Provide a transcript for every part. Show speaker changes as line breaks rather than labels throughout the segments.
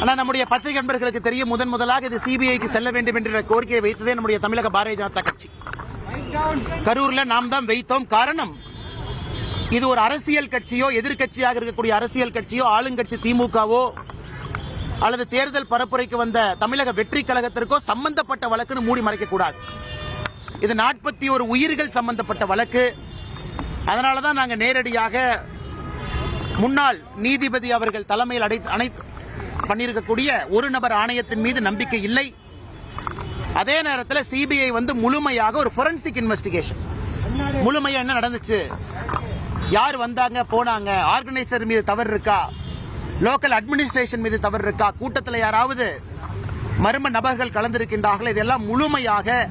ஆனால் நம்முடைய பத்திரிகை நண்பர்களுக்கு தெரியும் முதன் முதலாக இது சிபிஐக்கு செல்ல வேண்டும் என்ற கோரிக்கையை வைத்ததே நம்முடைய தமிழக பாரதிய ஜனதா கட்சி. கரூர்ல நாம் தான் வைத்தோம் காரணம் இது ஒரு அரசியல் கட்சியோ எதிர்க்கட்சியாக இருக்கக்கூடிய அரசியல் கட்சியோ ஆளுங்கட்சி திமுகவோ அல்லது தேர்தல் பரப்புரைக்கு வந்த தமிழக வெற்றி கழகத்திற்கோ சம்பந்தப்பட்ட வழக்குன்னு மூடி மறைக்க கூடாது இது நாற்பத்தி ஒரு உயிர்கள் சம்பந்தப்பட்ட வழக்கு. அதனால தான் நாங்கள் நேரடியாக முன்னாள் நீதிபதி அவர்கள் தலைமையில் அடை அனைத்து பண்ணியிருக்கக்கூடிய ஒரு நபர் ஆணையத்தின் மீது நம்பிக்கை இல்லை. அதே நேரத்தில் சிபிஐ வந்து முழுமையாக ஒரு ஃபொரன்சிக் இன்வெஸ்டிகேஷன் முழுமையாக என்ன நடந்துச்சு? யார் வந்தாங்க போனாங்க ஆர்கனைசர் மீது தவறு இருக்கா? லோக்கல் அட்மினிஸ்ட்ரேஷன் மீது தவறு இருக்கா? கூட்டத்தில் யாராவது மர்ம நபர்கள் கலந்திருக்கின்றார்கள்? இதெல்லாம் முழுமையாக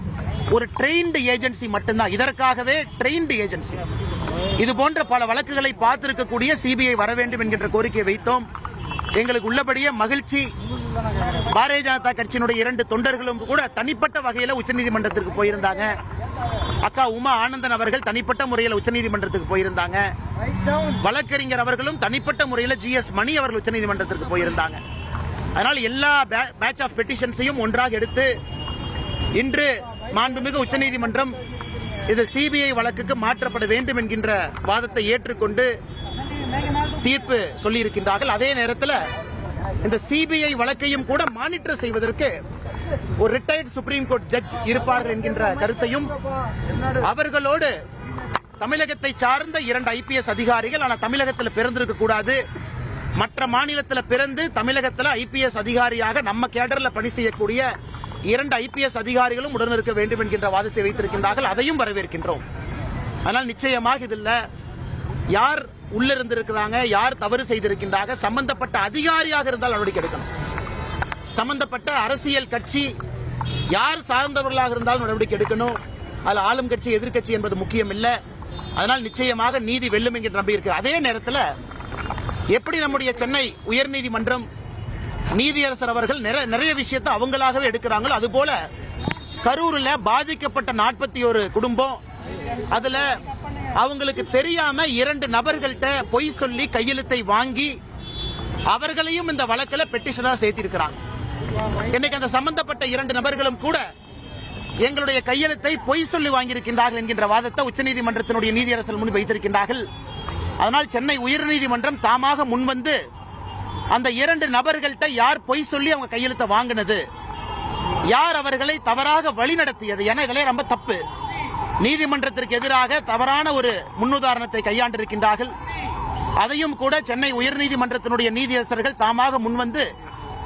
ஒரு ட்ரெயின்டு ஏஜென்சி மட்டும்தான். இதற்காகவே ட்ரெயின்டு ஏஜென்சி இது போன்ற பல வழக்குகளை பார்த்திருக்கக்கூடிய சிபிஐ வர வேண்டும் என்கின்ற கோரிக்கை வைத்தோம். எங்களுக்கு உள்ளபடியே மகிழ்ச்சி. பாரதிய ஜனதா கட்சியினுடைய இரண்டு தொண்டர்களும் கூட தனிப்பட்ட வகையில் உச்சநீதிமன்றத்திற்கு போயிருந்தாங்க. அக்கா உமா ஆனந்தன் அவர்கள் தனிப்பட்ட முறையில் உச்சநீதிமன்றத்துக்கு போயிருந்தாங்க. வழக்கறிஞர் அவர்களும் தனிப்பட்ட முறையில் ஜி எஸ் மணி அவர்கள் உச்சநீதிமன்றத்திற்கு போயிருந்தாங்க. அதனால் எல்லா பேட்ச் ஆஃப் பெட்டிஷன்ஸையும் ஒன்றாக எடுத்து இன்று மாண்புமிகு உச்சநீதிமன்றம் இது சிபிஐ வழக்குக்கு மாற்றப்பட வேண்டும் என்கின்ற வாதத்தை ஏற்றுக்கொண்டு தீர்ப்பு சொல்லியிருக்கின்றார்கள். அதே நேரத்தில் இந்த சிபிஐ வழக்கையும் கூட மானிட்டர் செய்வதற்கு ஒரு ரிட்டையர்ட் சுப்ரீம் கோர்ட் ஜட்ஜ் இருப்பார்கள் என்கின்ற கருத்தையும் அவர்களோடு தமிழகத்தை சார்ந்த இரண்டு ஐபிஎஸ் அதிகாரிகள் ஆனால் தமிழகத்தில் பிறந்திருக்க கூடாது. மற்ற மாநிலத்தில் பிறந்து தமிழகத்தில் ஐபிஎஸ் அதிகாரியாக நம்ம கேடர்ல பணி செய்யக்கூடிய இரண்டு ஐபிஎஸ் அதிகாரிகளும் உடன் இருக்க வேண்டும் என்கின்ற வாதத்தை வைத்திருக்கின்றார்கள். அதையும் வரவேற்கின்றோம். ஆனால் நிச்சயமாக இதில் யார் உள்ள இருந்திருக்கிறாங்க யார் தவறு செய்திருக்கின்றாங்க சம்பந்தப்பட்ட அதிகாரியாக இருந்தால் நடவடிக்கை எடுக்கணும். சம்பந்தப்பட்ட அரசியல் கட்சி யார் சார்ந்தவர்களாக இருந்தாலும் நடவடிக்கை எடுக்கணும். அதில் ஆளும் கட்சி எதிர்க்கட்சி என்பது முக்கியம் இல்லை அதனால் நிச்சயமாக நீதி வெல்லும் என்கிற நம்பி இருக்கு. அதே நேரத்தில் எப்படி நம்முடைய சென்னை உயர்நீதிமன்றம் நீதியரசர் அவர்கள் நிறைய நிறைய விஷயத்தை அவங்களாகவே எடுக்கிறாங்களோ அதுபோல கரூரில் பாதிக்கப்பட்ட நாற்பத்தி ஒரு குடும்பம் அதுல அவங்களுக்கு தெரியாம இரண்டு நபர்கள்ட்ட பொய் சொல்லி கையெழுத்தை வாங்கி அவர்களையும் இந்த வழக்கில் பெட்டிஷனா சேர்த்திருக்கிறாங்க. இன்னைக்கு அந்த சம்பந்தப்பட்ட இரண்டு நபர்களும் கூட எங்களுடைய கையெழுத்தை பொய் சொல்லி வாங்கியிருக்கின்றார்கள் என்கின்ற வாதத்தை உச்சநீதிமன்றத்தினுடைய நீதியரசர் முன் வைத்திருக்கின்றார்கள். அதனால் சென்னை உயர்நீதிமன்றம் தாமாக முன்வந்து அந்த இரண்டு நபர்கள்ட்ட யார் பொய் சொல்லி அவங்க கையெழுத்தை வாங்கினது? யார் அவர்களை தவறாக வழிநடத்தியது? என இதெல்லாம் ரொம்ப தப்பு. நீதிமன்றத்திற்கு எதிராக தவறான ஒரு முன்னுதாரணத்தை கையாண்டிருக்கின்றார்கள். அதையும் கூட சென்னை உயர்நீதிமன்றத்தினுடைய நீதியரசர்கள் தாமாக முன்வந்து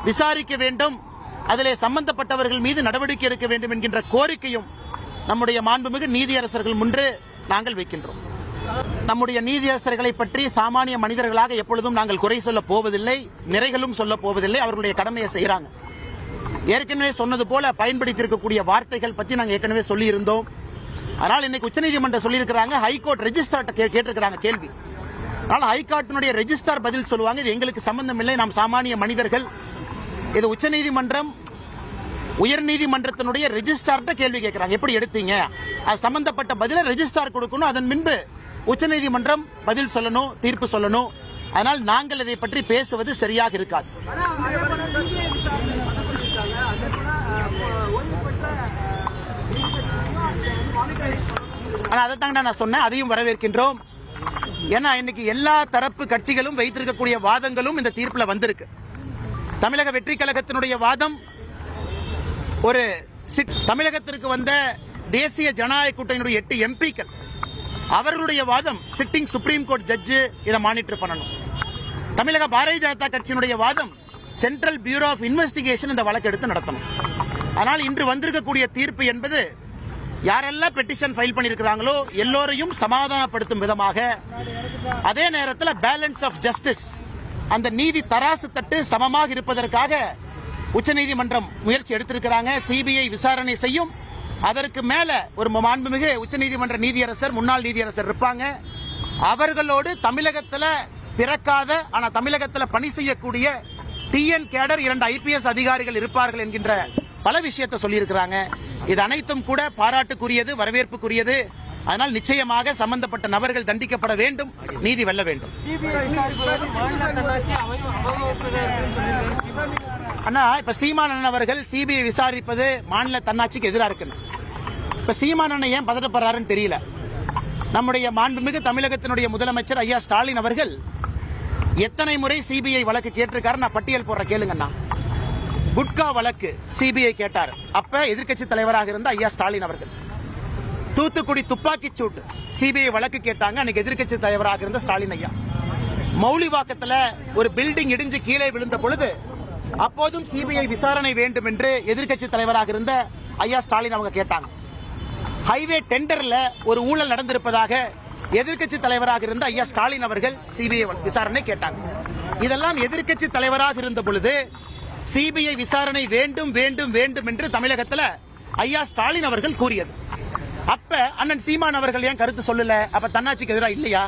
விசாரிக்க வேண்டும். அதிலே சம்பந்தப்பட்டவர்கள் மீது நடவடிக்கை எடுக்க வேண்டும் என்கின்ற கோரிக்கையும் நம்முடைய மாண்புமிகு நீதியரசர்கள் முன்று நாங்கள் வைக்கின்றோம். நம்முடைய நீதியரசர்களை பற்றி சாமானிய மனிதர்களாக எப்பொழுதும் நாங்கள் குறை சொல்ல போவதில்லை நிறைகளும் சொல்ல போவதில்லை அவர்களுடைய கடமையை செய்கிறாங்க. ஏற்கனவே சொன்னது போல பயன்படுத்தியிருக்கக்கூடிய வார்த்தைகள் பற்றி நாங்கள் ஏற்கனவே சொல்லியிருந்தோம். அதனால் இன்னைக்கு உச்சநீதிமன்றம் சொல்லியிருக்கிறாங்க ஹைகோர்ட் ரெஜிஸ்ட்ரார்ட்ட கேட்டிருக்கிறாங்க கேள்வி. அதனால் ஹைகோர்ட்டினுடைய ரெஜிஸ்டர் பதில் சொல்லுவாங்க இது எங்களுக்கு சம்பந்தம் இல்லை நாம் சாமானிய மனிதர்கள். இது உச்சநீதிமன்றம் உயர்நீதிமன்றத்தினுடைய ரெஜிஸ்டார்கிட்ட கேள்வி கேட்குறாங்க எப்படி எடுத்தீங்க? அது சம்பந்தப்பட்ட பதிலை ரெஜிஸ்டர் கொடுக்கணும் அதன் பின்பு உச்சநீதிமன்றம் பதில் சொல்லணும் தீர்ப்பு சொல்லணும் அதனால் நாங்கள் இதை பற்றி பேசுவது சரியாக இருக்காது. ஆனால் அதை தாங்க நான் சொன்னேன் அதையும் வரவேற்கின்றோம். ஏன்னா இன்னைக்கு எல்லா தரப்பு கட்சிகளும் வைத்திருக்கக்கூடிய வாதங்களும் இந்த தீர்ப்பில் வந்திருக்கு. தமிழக வெற்றி கழகத்தினுடைய வாதம் ஒரு சிட்- தமிழகத்திற்கு வந்த தேசிய ஜனநாயக கூட்டணியுடைய எட்டு எம்பிக்கள் அவர்களுடைய வாதம் சிட்டிங் சுப்ரீம் கோர்ட் ஜட்ஜு இதை மானிட்டர் பண்ணணும். தமிழக பாரதிய ஜனதா கட்சியினுடைய வாதம் சென்ட்ரல் பியூரோ ஆஃப் இன்வெஸ்டிகேஷன் இந்த வழக்கு எடுத்து நடத்தணும். ஆனால் இன்று வந்திருக்கக்கூடிய தீர்ப்பு என்பது யாரெல்லாம் பெட்டிஷன் ஃபைல் பண்ணியிருக்கிறாங்களோ எல்லோரையும் சமாதானப்படுத்தும் விதமாக அதே நேரத்தில் பேலன்ஸ் ஆஃப் ஜஸ்டிஸ் அந்த நீதி தராசு தட்டு சமமாக இருப்பதற்காக உச்சநீதிமன்றம் முயற்சி எடுத்திருக்கிறாங்க. சிபிஐ விசாரணை செய்யும். அதற்கு மேல ஒரு மாண்புமிகு உச்சநீதிமன்ற நீதியரசர் முன்னாள் நீதியரசர் இருப்பாங்க. அவர்களோடு தமிழகத்தில் பிறக்காத ஆனா தமிழகத்தில் பணி செய்யக்கூடிய டிஎன் கேடர் இரண்டு ஐபிஎஸ் அதிகாரிகள் இருப்பார்கள் என்கின்ற பல விஷயத்தை சொல்லியிருக்கிறாங்க. இது அனைத்தும் கூட பாராட்டுக்குரியது வரவேற்புக்குரியது. அதனால் நிச்சயமாக சம்பந்தப்பட்ட நபர்கள் தண்டிக்கப்பட வேண்டும் நீதி வெல்ல வேண்டும்.
சிபிஐ
அண்ணா இப்ப சீமானன் அவர்கள் சிபிஐ விசாரிப்பது மாநில தன்னாட்சிக்கு எதிராக இருக்கணும் இப்போ சீமானன் ஏன் பதட்டப்படுறாருன்னு தெரியல. நம்முடைய மாண்புமிகு தமிழகத்தினுடைய முதலமைச்சர் ஐயா ஸ்டாலின் அவர்கள் எத்தனை முறை சிபிஐ வழக்கு கேட்டிருக்காரு? நான் பட்டியல் போடுற கேளுங்கண்ணா குட்கா வழக்கு சிபிஐ கேட்டார். அப்ப எதிர்க்கட்சி தலைவராக இருந்த ஐயா ஸ்டாலின் அவர்கள். தூத்துக்குடி துப்பாக்கிச் சூட்டு சிபிஐ வழக்கு கேட்டாங்க. அன்னைக்கு எதிர்க்கட்சி தலைவராக இருந்த ஸ்டாலின் ஐயா. மௌலிவாக்கத்தில் ஒரு பில்டிங் இடிஞ்சு கீழே விழுந்த பொழுது அப்போதும் சிபிஐ விசாரணை வேண்டும் என்று எதிர்க்கட்சி தலைவராக இருந்த ஐயா ஸ்டாலின் அவங்க கேட்டாங்க. ஹைவே டெண்டர்ல ஒரு ஊழல் நடந்திருப்பதாக எதிர்க்கட்சி தலைவராக இருந்த ஐயா ஸ்டாலின் அவர்கள் சிபிஐ விசாரணை கேட்டாங்க. இதெல்லாம் எதிர்க்கட்சி தலைவராக இருந்த பொழுது சிபிஐ விசாரணை வேண்டும் வேண்டும் வேண்டும் என்று தமிழகத்தில் ஐயா ஸ்டாலின் அவர்கள் கூறியது. அப்ப அண்ணன் சீமான் அவர்கள் ஏன் கருத்து சொல்லல? அப்ப தன்னாட்சிக்கு எதிராக இல்லையா?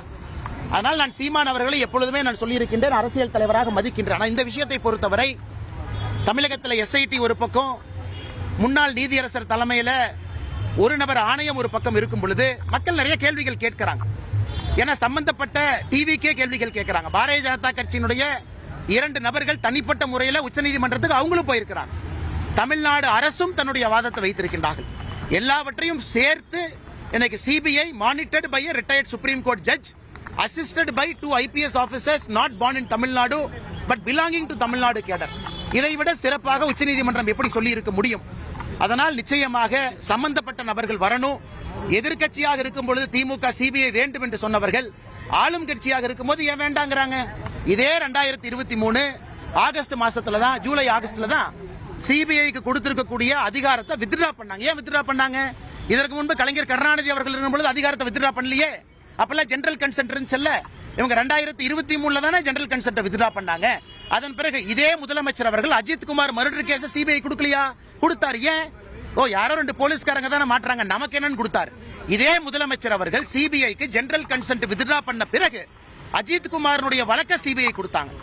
அதனால் நான் சீமான் அவர்களை எப்பொழுதுமே நான் சொல்லியிருக்கின்றேன் அரசியல் தலைவராக மதிக்கின்றேன். ஆனால் இந்த விஷயத்தை பொறுத்தவரை தமிழகத்தில் எஸ்ஐடி ஒரு பக்கம் முன்னாள் நீதியரசர் தலைமையில் ஒரு நபர் ஆணையம் ஒரு பக்கம் இருக்கும் பொழுது மக்கள் நிறைய கேள்விகள் கேட்கிறாங்க. ஏன்னா சம்பந்தப்பட்ட டிவிக்கே கேள்விகள் கேட்கிறாங்க. பாரதிய ஜனதா கட்சியினுடைய இரண்டு நபர்கள் தனிப்பட்ட முறையில் உச்சநீதிமன்றத்துக்கு அவங்களும் போயிருக்கிறாங்க. தமிழ்நாடு அரசும் தன்னுடைய வாதத்தை வைத்திருக்கின்றார்கள். எல்லாவற்றையும் சேர்த்து எனக்கு CBI monitored by retired supreme court judge assisted by two IPS officers not born in Tamil Nadu but belonging to Tamil Nadu cadre இதை விட சிறப்பாக உச்சநீதிமன்றம் எப்படி சொல்லி இருக்க முடியும்? அதனால் நிச்சயமாக சம்பந்தப்பட்ட நபர்கள் வரணும். எதிர்க்கட்சியாக இருக்கும் பொழுது திமுக சிபிஐ வேண்டும் என்று சொன்னவர்கள் ஆளும் கட்சியாக இருக்கும்போது ஏன் வேண்டாங்கிறாங்க? இதே ரெண்டாயிரத்தி இருபத்தி மூணு ஆகஸ்ட் மாசத்துல தான் ஜூலை ஆகஸ்ட்ல தான் சிபிஐக்கு கொடுத்திருக்கக்கூடிய அதிகாரத்தை வித்ட்ரா பண்ணாங்க. ஏன் வித்ட்ரா பண்ணாங்க? இதற்கு முன்பு கலைஞர் கருணாநிதி அவர்கள் இருக்கும் பொழுது அதிகாரத்தை வித்ட்ரா பண்ணலையே. அப்பெல்லாம் ஜெனரல் கன்சென்ட் இருந்துச்சுல்ல. இவங்க ரெண்டாயிரத்தி இருபத்தி மூணுல தானே ஜெனரல் கன்சென்ட் வித்ட்ரா பண்ணாங்க. அதன் பிறகு இதே முதலமைச்சர் அவர்கள் Ajith Kumar murder case CBI கொடுக்கலையா? கொடுத்தாரு. ஏன்? ஓ யாரோ ரெண்டு போலீஸ்காரங்க தானே மாட்டுறாங்க. நமக்கு என்னன்னு கொடுத்தாரு. இதே முதலமைச்சர் அவர்கள் சிபிஐக்கு ஜெனரல் கன்சென்ட் வித்ட்ரா பண்ண பிறகு அஜித் குமாரனுடைய வழக்க சிபிஐ கொடுத்தாங்க.